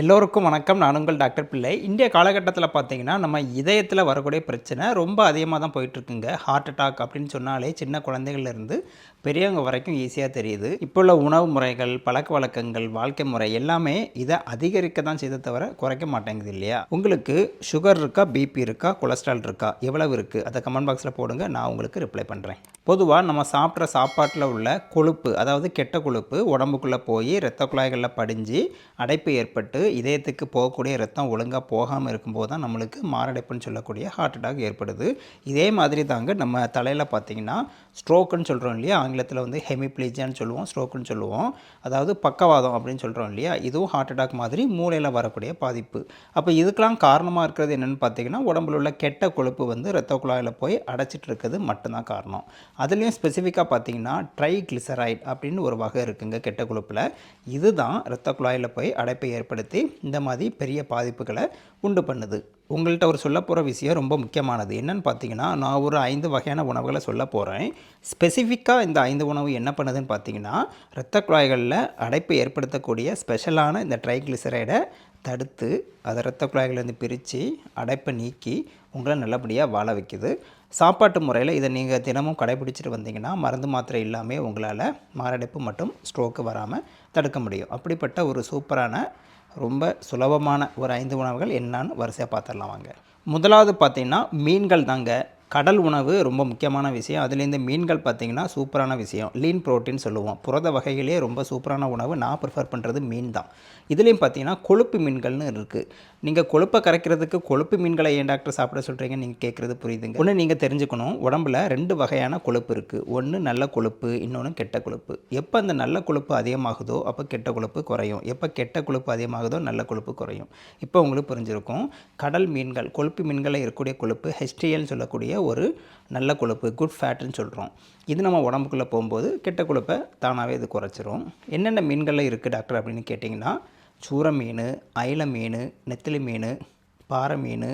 எல்லோருக்கும் வணக்கம். நான் உங்கள் டாக்டர் பிள்ளை. இந்திய காலகட்டத்தில் பார்த்தீங்கன்னா நம்ம இதயத்தில் வரக்கூடிய பிரச்சனை ரொம்ப அதிகமாக தான் போயிட்டுருக்குங்க. ஹார்ட் அட்டாக் அப்படின்னு சொன்னாலே சின்ன குழந்தைகள்லேருந்து பெரியவங்க வரைக்கும் ஈஸியாக தெரியுது. இப்போ உள்ள உணவு முறைகள் பழக்க வழக்கங்கள் வாழ்க்கை முறை எல்லாமே இதை அதிகரிக்க தான் செய்த தவிர குறைக்க மாட்டேங்குது இல்லையா? உங்களுக்கு சுகர் இருக்கா பிபி இருக்கா கொலஸ்ட்ரால் இருக்கா எவ்வளவு இருக்குது அதை கமெண்ட் பாக்ஸில் போடுங்க. நான் உங்களுக்கு ரிப்ளை பண்ணுறேன் பொதுவாக நம்ம சாப்பிட்ற சாப்பாட்டில் உள்ள கொழுப்பு அதாவது கெட்ட கொழுப்பு உடம்புக்குள்ளே போய் இரத்த குழாய்களில் படிஞ்சு அடைப்பு ஏற்பட்டு இதயத்துக்கு போகக்கூடிய ரத்தம் ஒழுங்காக போகாமல் இருக்கும்போது தான் நம்மளுக்கு மாரடைப்புன்னு சொல்லக்கூடிய ஹார்ட் அட்டாக் ஏற்படுது. இதே மாதிரி தாங்க நம்ம தலையில் பார்த்தீங்கன்னா ஸ்ட்ரோக்குன்னு சொல்கிறோம் இல்லையா? ஆங்கிலத்தில் வந்து ஹெமிப்ளீஜியான்னு சொல்லுவோம் ஸ்ட்ரோக்குன்னு சொல்லுவோம். அதாவது பக்கவாதம் அப்படின்னு சொல்கிறோம் இல்லையா? இதுவும் ஹார்ட் அட்டாக் மாதிரி மூளையில் வரக்கூடிய பாதிப்பு. அப்போ இதுக்கெலாம் காரணமாக இருக்கிறது என்னென்னு பார்த்தீங்கன்னா உடம்புல உள்ள கெட்ட கொழுப்பு வந்து ரத்த குழாயில் போய் அடைச்சிட்டு இருக்கிறது மட்டும்தான் காரணம். அதுலேயும் ஸ்பெசிஃபிக்காக பார்த்தீங்கன்னா ட்ரைக்ளிசரைட் அப்படின்னு ஒரு வகை இருக்குங்க கெட்ட கொழுப்பில். இதுதான் ரத்த குழாயில் போய் அடைப்பை ஏற்படுத்தி இந்த மாதிரி பெரிய பாதிப்புகளை உண்டு பண்ணுது. உங்கள்கிட்ட ஒரு சொல்ல போகிற விஷயம் ரொம்ப முக்கியமானது. என்னன்னு பார்த்தீங்கன்னா நான் ஒரு ஐந்து வகையான உணவுகளை சொல்ல போகிறேன் ஸ்பெசிஃபிக்காக இந்த ஐந்து உணவு என்ன பண்ணுதுன்னு பார்த்தீங்கன்னா இரத்த குழாய்களில் அடைப்பு ஏற்படுத்தக்கூடிய ஸ்பெஷலான இந்த ட்ரைக்ளிசரைடை தடுத்து அதை இரத்த குழாய்களிலேருந்து பிரித்து அடைப்பை நீக்கி உங்களை நல்லபடியாக வாழ வைக்குது. சாப்பாட்டு முறையில் இதை நீங்கள் தினமும் கடைபிடிச்சிட்டு வந்தீங்கன்னா மருந்து மாத்திரை இல்லாமல் உங்களால் மாரடைப்பு மற்றும் ஸ்ட்ரோக்கு வராமல் தடுக்க முடியும். அப்படிப்பட்ட ஒரு சூப்பரான ரொம்ப சுலபமான ஒரு ஐந்து உணவுகள் என்னான்னு வரிசையாக பார்த்துடலாம் வாங்க. முதலாவது பார்த்தீங்கன்னா மீன்கள் தாங்க. கடல் உணவு ரொம்ப முக்கியமான விஷயம். அதுலேருந்து மீன்கள் பார்த்திங்கன்னா சூப்பரான விஷயம். லீன் புரோட்டீன் சொல்லுவோம். புரத வகைகளே ரொம்ப சூப்பரான உணவு. நான் ப்ரிஃபர் பண்ணுறது மீன் தான். இதுலேயும் பார்த்தீங்கன்னா கொழுப்பு மீன்கள்னு இருக்குது நீங்கள் கொழுப்பை கரைக்கிறதுக்கு கொழுப்பு மீன்களை ஏன் டாக்டர் சாப்பிட சொல்கிறீங்க நீங்கள் கேட்குறது புரியுதுங்க. ஒன்று நீங்கள் தெரிஞ்சுக்கணும். உடம்புல ரெண்டு வகையான கொழுப்பு இருக்குது ஒன்று நல்ல கொழுப்பு இன்னொன்று கெட்ட கொழுப்பு. எப்போ அந்த நல்ல கொழுப்பு அதிகமாகுதோ அப்போ கெட்ட கொழுப்பு குறையும். எப்போ கெட்ட கொழுப்பு அதிகமாகுதோ நல்ல கொழுப்பு குறையும். இப்போ உங்களுக்கு புரிஞ்சிருக்கும். கடல் மீன்கள் கொழுப்பு மீன்களில் இருக்கக்கூடிய கொழுப்பு ஹெச்டிஎல்னு சொல்லக்கூடிய ஒரு நல்ல கொழுப்பு குட் ஃபேட்டுன்னு சொல்கிறோம் இது நம்ம உடம்புக்குள்ளே போகும்போது கெட்ட கொழுப்பை தானாகவே இது குறைச்சிரும். என்னென்ன மீன்களில் இருக்குது டாக்டர் அப்படின்னு கேட்டிங்கன்னா சூர மீன் அயில மீன் நெத்திலி மீன் பாறை மீன்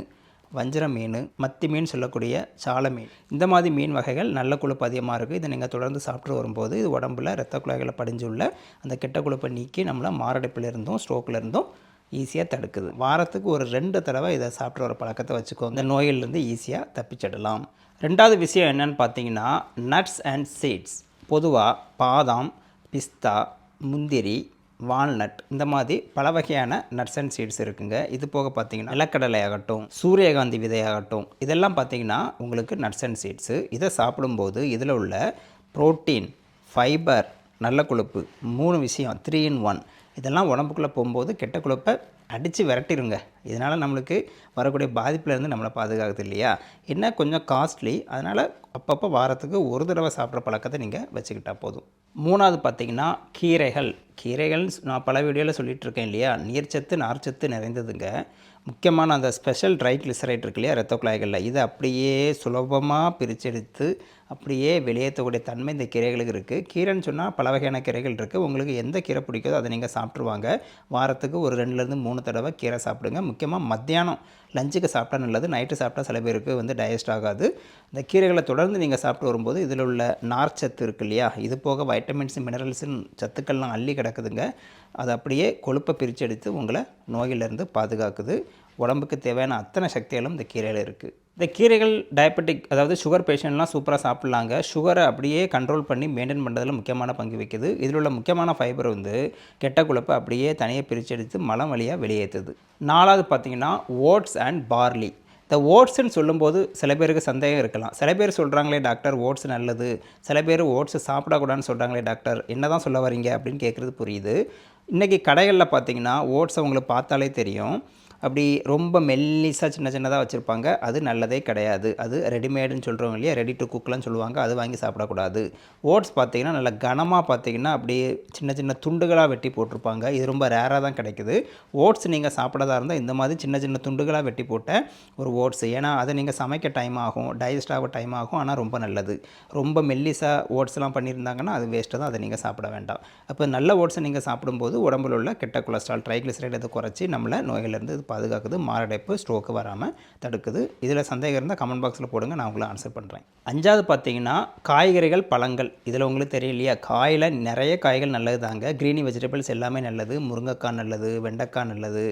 வஞ்சர மீன் மத்தி மீன் சொல்லக்கூடிய சால மீன். இந்த மாதிரி மீன் வகைகள் நல்ல கொழுப்பு அதிகமாக இருக்குது இதை நீங்கள் தொடர்ந்து சாப்பிட்டு வரும்போது இது உடம்புல இரத்த குழாய்களை படிஞ்சுள்ள அந்த கெட்ட கொழுப்பை நீக்கி நம்மளை மாரடைப்பிலிருந்தும் ஸ்ட்ரோக்கிலிருந்தும் ஈஸியாக தடுக்குது. வாரத்துக்கு ஒரு ரெண்டு தடவை இதை சாப்பிட்ற ஒரு பழக்கத்தை வச்சுக்கோ. இந்த நோயிலிருந்து ஈஸியாக தப்பிச்சிடலாம். ரெண்டாவது விஷயம் என்னன்னு பார்த்தீங்கன்னா நட்ஸ் அண்ட் சீட்ஸ் பொதுவாக பாதாம் பிஸ்தா முந்திரி வால்நட் இந்த மாதிரி பல வகையான நட்ஸ் அண்ட் சீட்ஸ் இருக்குங்க. இது போக பார்த்தீங்கன்னா நிலக்கடலை ஆகட்டும் சூரியகாந்தி விதையாகட்டும் இதெல்லாம் பார்த்தீங்கன்னா உங்களுக்கு நட்ஸ் அண்ட் சீட்ஸு இதை சாப்பிடும்போது இதில் உள்ள புரோட்டீன் ஃபைபர் நல்ல கொழுப்பு மூணு விஷயம் த்ரீ இன் ஒன் இதெல்லாம் உடம்புக்குள்ளே போகும்போது கெட்ட கொழுப்பை அடித்து விரட்டிடுங்க இதனால் நம்மளுக்கு வரக்கூடிய பாதிப்புலேருந்து நம்மளை பாதுகாக்குது இல்லையா? என்ன கொஞ்சம் காஸ்ட்லி அதனால் அப்பப்போ வாரத்துக்கு ஒரு தடவை சாப்பிட்ற பழக்கத்தை நீங்கள் வச்சுக்கிட்டால் போதும். மூணாவது பார்த்தீங்கன்னா கீரைகள். கீரைகள் நான் பல வீடியோவில் சொல்லிகிட்டு இருக்கேன் இல்லையா? நீர்ச்சத்து நார்ச்சத்து நிறைந்ததுங்க. முக்கியமான அந்த ஸ்பெஷல் ட்ரை கிளிசரைட் இருக்கு இல்லையா? ரத்த குழாய்களில் இதை அப்படியே சுலபமாக பிரிச்செடுத்து அப்படியே வெளியேற்றக்கூடிய தன்மை இந்த கீரைகளுக்கு இருக்குது கீரைன்னு சொன்னால் பல வகையான கீரைகள் இருக்குது உங்களுக்கு எந்த கீரை பிடிக்குதோ அதை நீங்கள் சாப்பிட்ருவாங்க வாரத்துக்கு ஒரு ரெண்டுலேருந்து மூணு தடவை கீரை சாப்பிடுங்க. முக்கியமாக மத்தியானம் லஞ்சுக்கு சாப்பிட்டா நல்லது நைட்டு சாப்பிட்டா சில பேருக்கு வந்து டைஜஸ்ட் ஆகாது. இந்த கீரைகளை தொடர்ந்து நீங்கள் சாப்பிட்டு வரும்போது இதில் உள்ள நார்ச்சத்து இருக்கு இல்லையா? இது போக வைட்டமின்ஸ் மினரல்ஸுன்னு சத்துக்கள்லாம் அள்ளி கிடக்குதுங்க. அது அப்படியே கொழுப்பை பிரித்து எடுத்து உங்களை நோயிலிருந்து பாதுகாக்குது. உடம்புக்கு தேவையான அத்தனை சக்திகளும் இந்த கீரையில் இருக்குது இந்த கீரைகள் டயபெட்டிக் அதாவது சுகர் பேஷண்ட்லாம் சூப்பராக சாப்பிட்லாங்க. சுகரை அப்படியே கண்ட்ரோல் பண்ணி மெயின்டைன் பண்ணுறதுல முக்கியமான பங்கு வைக்குது இதில் உள்ள முக்கியமான ஃபைபர் வந்து கெட்ட குழப்பை அப்படியே தனியாக பிரிச்செடுத்து மலம் வழியாக வெளியேற்றுது நாலாவது பார்த்தீங்கன்னா ஓட்ஸ் அண்ட் பார்லி இந்த ஓட்ஸ்ன்னு சொல்லும்போது சில பேருக்கு சந்தேகம் இருக்கலாம். சில பேர் சொல்கிறாங்களே டாக்டர் ஓட்ஸ் நல்லது. சில பேர் ஓட்ஸ் சாப்பிடக்கூடாதுன்னு சொல்கிறாங்களே டாக்டர் என்ன தான் சொல்ல வரீங்க அப்படின்னு கேட்குறது புரியுது. இன்றைக்கி கடைகளில் பார்த்தீங்கன்னா ஓட்ஸ் அவங்களுக்கு பார்த்தாலே தெரியும். அப்படி ரொம்ப மெல்லிஸாக சின்ன சின்னதாக வச்சுருப்பாங்க. அது நல்லதே கிடையாது. அது ரெடிமேடுன்னு சொல்கிறவங்க இல்லையா? ரெடி டு குக்லாம் சொல்லுவாங்க. அது வாங்கி சாப்பிடக்கூடாது. ஓட்ஸ் பார்த்தீங்கன்னா நல்ல கனமாக பார்த்தீங்கன்னா அப்படியே சின்ன சின்ன துண்டுகளாக வெட்டி போட்டிருப்பாங்க. இது ரொம்ப ரேராக தான் கிடைக்குது. ஓட்ஸ் நீங்கள் சாப்பிடதா இருந்தால் இந்த மாதிரி சின்ன சின்ன துண்டுகளாக வெட்டி போட்ட ஒரு ஓட்ஸ் ஏன்னா அதை நீங்கள் சமைக்க டைம் ஆகும். டைஜஸ்ட் ஆக டைம் ஆகும். ஆனால் ரொம்ப நல்லது. ரொம்ப மெல்லிஸாக ஓட்ஸ்லாம் பண்ணியிருந்தாங்கன்னா அது வேஸ்ட்டு தான். அதை நீங்கள் சாப்பிட வேண்டாம். அப்போ நல்ல ஓட்ஸை நீங்கள் சாப்பிடும்போது உடம்புல உள்ள கெட்ட கொலஸ்ட்ரால் ட்ரைக்ளிசரைடு இதை குறைச்சி நம்மளை நோயிலிருந்து பாதுகாக்குது மாரடைப்பு ஸ்ட்ரோக்கு வராமல் தடுக்குது. இதில் சந்தேகம் இருந்தால் கமெண்ட் பாக்ஸில் போடுங்க நான் உங்களை ஆன்சர் பண்ணுறேன் அஞ்சாவது பார்த்தீங்கன்னா காய்கறிகள் பழங்கள். இதில் உங்களுக்கு தெரியலையா காயில் நிறைய காய்கள் நல்லது தாங்க க்ரீனி வெஜிடபிள்ஸ் எல்லாமே நல்லது. முருங்கைக்காய் நல்லது வெண்டைக்காய் நல்லது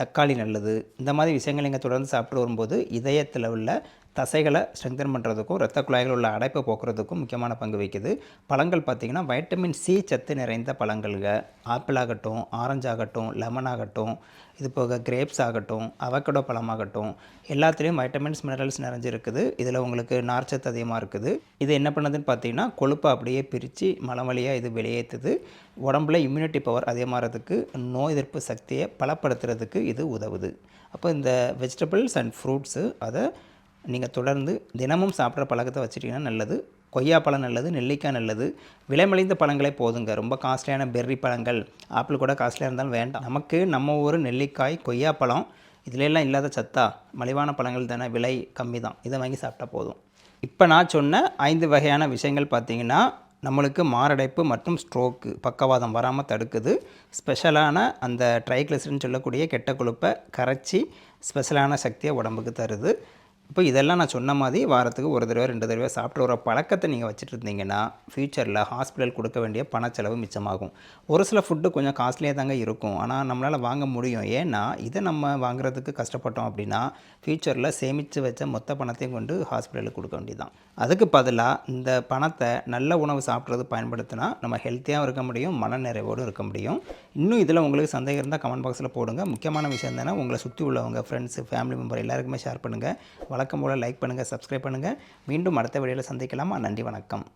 தக்காளி நல்லது. இந்த மாதிரி விஷயங்கள் நீங்கள் தொடர்ந்து சாப்பிட்டு வரும்போது இதயத்தில் உள்ள தசைகளை ஸ்ட்ரெங்தன் பண்ணுறதுக்கும் இரத்த குழாய்கள் உள்ள அடைப்பை போக்குறதுக்கும் முக்கியமான பங்கு வகிக்குது. பழங்கள் பார்த்திங்கன்னா வைட்டமின் சி சத்து நிறைந்த பழங்கள்க ஆப்பிள் ஆகட்டும் ஆரஞ்சு ஆகட்டும் லெமன் ஆகட்டும் இது போக கிரேப்ஸ் ஆகட்டும் அவக்கடோ பழமாகட்டும் எல்லாத்துலேயும் வைட்டமின்ஸ் மினரல்ஸ் நிறைஞ்சிருக்குது. இதில் உங்களுக்கு நார்ச்சத்து அதிகமாக இருக்குது. இது என்ன பண்ணுதுன்னு பார்த்தீங்கன்னா கொழுப்பை அப்படியே பிரித்து மலம் வழியாக இது வெளியேற்றுது உடம்புல இம்யூனிட்டி பவர் அதிகமாகிறதுக்கு நோய் எதிர்ப்பு சக்தியை பலப்படுத்துறதுக்கு இது உதவுது. அப்போ இந்த வெஜிடபிள்ஸ் அண்ட் ஃப்ரூட்ஸு அதை நீங்கள் தொடர்ந்து தினமும் சாப்பிட்ற பழக்கத்தை வச்சுட்டிங்கன்னா நல்லது. கொய்யாப்பழம் நல்லது நெல்லிக்காய் நல்லது. விலைமலிந்த பழங்களே போதுங்க. ரொம்ப காஸ்ட்லியான பெர்ரி பழங்கள். ஆப்பிள் கூட காஸ்ட்லியாக இருந்தாலும் வேண்டாம். நமக்கு நம்ம ஊர் நெல்லிக்காய் கொய்யாப்பழம் இதுல இல்லாத சத்தா மலிவான பழங்கள் தானே. விலை கம்மி தான். இதை வாங்கி சாப்பிட்டா போதும். இப்போ நான் சொன்ன ஐந்து வகையான விஷயங்கள் பார்த்தீங்கன்னா நம்மளுக்கு மாரடைப்பு மற்றும் ஸ்ட்ரோக்கு பக்கவாதம் வராமல் தடுக்குது. ஸ்பெஷலான அந்த ட்ரைக்ளிசரின்னு சொல்லக்கூடிய கெட்ட கொழுப்பை கரைச்சி ஸ்பெஷலான சக்தியை உடம்புக்கு தருது. இப்போ இதெல்லாம் நான் சொன்ன மாதிரி வாரத்துக்கு ஒரு தடவை ரெண்டு தடவை சாப்பிட்டு வர பழக்கத்தை நீங்கள் வச்சுட்டு இருந்தீங்கன்னா ஃப்யூச்சரில் ஹாஸ்பிட்டல் கொடுக்க வேண்டிய பணச்செலவு மிச்சமாகும். ஒரு சில ஃபுட்டு கொஞ்சம் காஸ்ட்லியாக தாங்க இருக்கும். ஆனால் நம்மளால் வாங்க முடியும். ஏன்னா இதை நம்ம வாங்குறதுக்கு கஷ்டப்பட்டோம் அப்படின்னா ஃப்யூச்சரில் சேமித்து வச்ச மொத்த பணத்தையும் கொண்டு ஹாஸ்பிட்டலுக்கு கொடுக்க வேண்டியதான் அதுக்கு பதிலாக இந்த பணத்தை நல்ல உணவு சாப்பிட்றது பயன்படுத்தினா நம்ம ஹெல்த்தியாகவும் இருக்க முடியும் மன நிறைவோடும் இருக்க முடியும். இன்னும் இதில் உங்களுக்கு சந்தேகம் இருந்தால் கமெண்ட் பாக்ஸில் போடுங்க. முக்கியமான விஷயம் தானே உங்களை சுற்றி உள்ளவங்க ஃப்ரெண்ட்ஸு ஃபேமிலி மெம்பர் எல்லாருக்குமே ஷேர் பண்ணுங்கள் வழக்கம் போல் லைக் பண்ணுங்கள் சப்ஸ்கிரைப் பண்ணுங்கள் மீண்டும் அடுத்த வீடியோவில் சந்திக்கலாமா? நன்றி வணக்கம்.